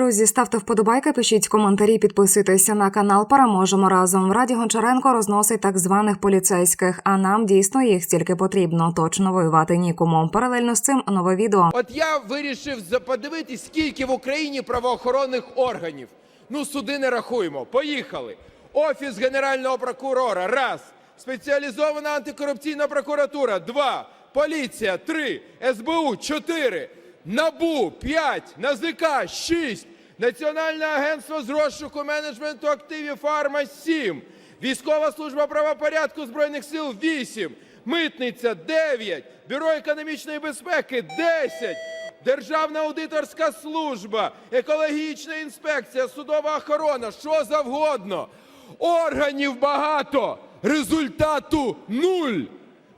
Друзі, ставте вподобайки, пишіть коментарі, підписуйтеся на канал. Переможемо разом. В Раді Гончаренко розносить так званих поліцейських. А нам дійсно їх стільки потрібно. Точно воювати нікому. Паралельно з цим нове відео. От я вирішив подивитись, скільки в Україні правоохоронних органів. Ну, суди не рахуємо. Поїхали. Офіс Генерального прокурора. Раз. Спеціалізована антикорупційна прокуратура. Два. Поліція. Три. СБУ. Чотири. НАБУ. П'ять. НАЗК. Шість. Національне агентство з розшуку менеджменту активів фарма 7. Військова служба правопорядку Збройних сил 8. Митниця 9. Бюро економічної безпеки 10. Державна аудиторська служба, екологічна інспекція, судова охорона, що завгодно. Органів багато, результату нуль.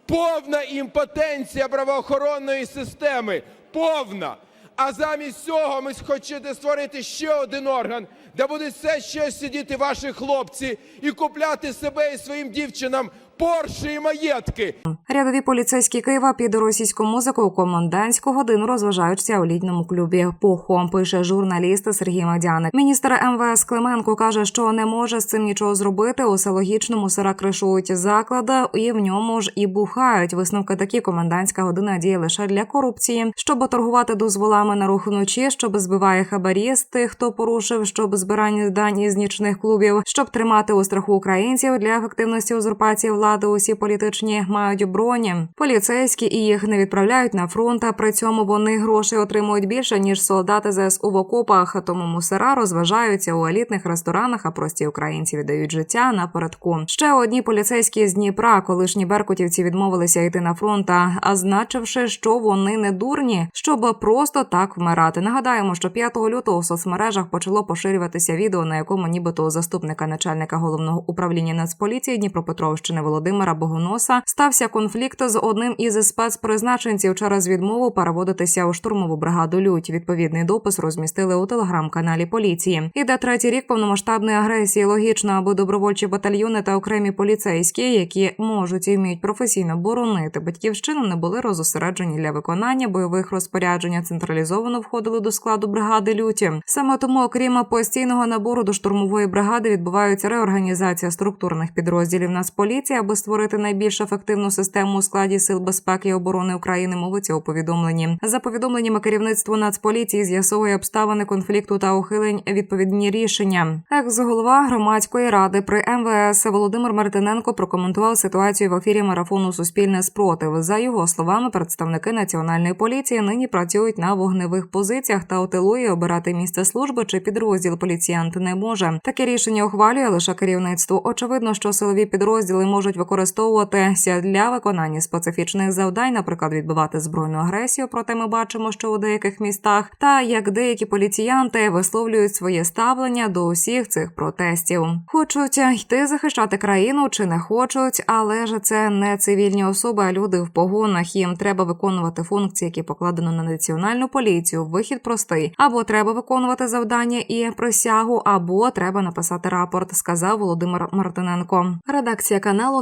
Повна імпотенція правоохоронної системи. Повна. А замість цього ми хочете створити ще один орган, де будуть все ще сидіти ваші хлопці і купляти себе і своїм дівчинам порші і маєтки. Рядові поліцейські Києва під російську музику у комендантську годину розважаються у літньому клубі. Пухо пише журналіст Сергій Мадяник. Міністр МВС Клименко каже, що не може з цим нічого зробити. Усе логічному сира кришують заклади, і в ньому ж і бухають. Висновки такі комендантська година діє лише для корупції, щоб торгувати дозволами на рух вночі, щоб збиває хабарі з тих, хто порушив, щоб збирання дані з нічних клубів, щоб тримати у страху українців для ефективності узурпації влади. Усі політичні мають броні. Поліцейські і їх не відправляють на фронт. А при цьому вони грошей отримують більше ніж солдати ЗСУ в окопах. Тому мусора розважаються у елітних ресторанах, а прості українці віддають життя напередку. Ще одні поліцейські з Дніпра, колишні беркутівці відмовилися йти на фронт, а значивши, що вони не дурні, щоб просто так вмирати. Нагадаємо, що 5 лютого у соцмережах почало поширюватися відео, на якому нібито заступника начальника головного управління Нацполіції Дніпропетровщини Володимира Богоноса стався конфлікт з одним із спецпризначенців через відмову переводитися у штурмову бригаду Лють. Відповідний допис розмістили у телеграм-каналі поліції. Іде третій рік повномасштабної агресії. Логічно, аби добровольчі батальйони та окремі поліцейські, які можуть і вміють професійно боронити батьківщину, не були розосереджені для виконання бойових розпоряджень. Централізовано входили до складу бригади люті. Саме тому, окрім постійного набору до штурмової бригади, відбувається реорганізація структурних підрозділів Нацполіції, аби створити найбільш ефективну систему у складі сил безпеки і оборони України. Мовиться у повідомленні. За повідомленнями керівництво Нацполіції з'ясовує обставини конфлікту та ухилень відповідні рішення. Екс-голова громадської ради при МВС Володимир Мартиненко прокоментував ситуацію в ефірі марафону Суспільне спротив. За його словами, представники національної поліції нині працюють на вогневих позиціях та отилує обирати місце служби чи підрозділ поліціянт не може. Таке рішення ухвалює лише керівництво. Очевидно, що силові підрозділи можуть використовуватися для виконання специфічних завдань, наприклад, відбивати збройну агресію. Проте ми бачимо, що у деяких містах та як деякі поліціянти висловлюють своє ставлення до усіх цих протестів. Хочуть йти захищати країну чи не хочуть, але ж це не цивільні особи, а люди в погонах. Їм треба виконувати функції, які покладено на національну поліцію. Вихід простий: або треба виконувати завдання і присягу, або треба написати рапорт, сказав Володимир Мартиненко. Редакція каналу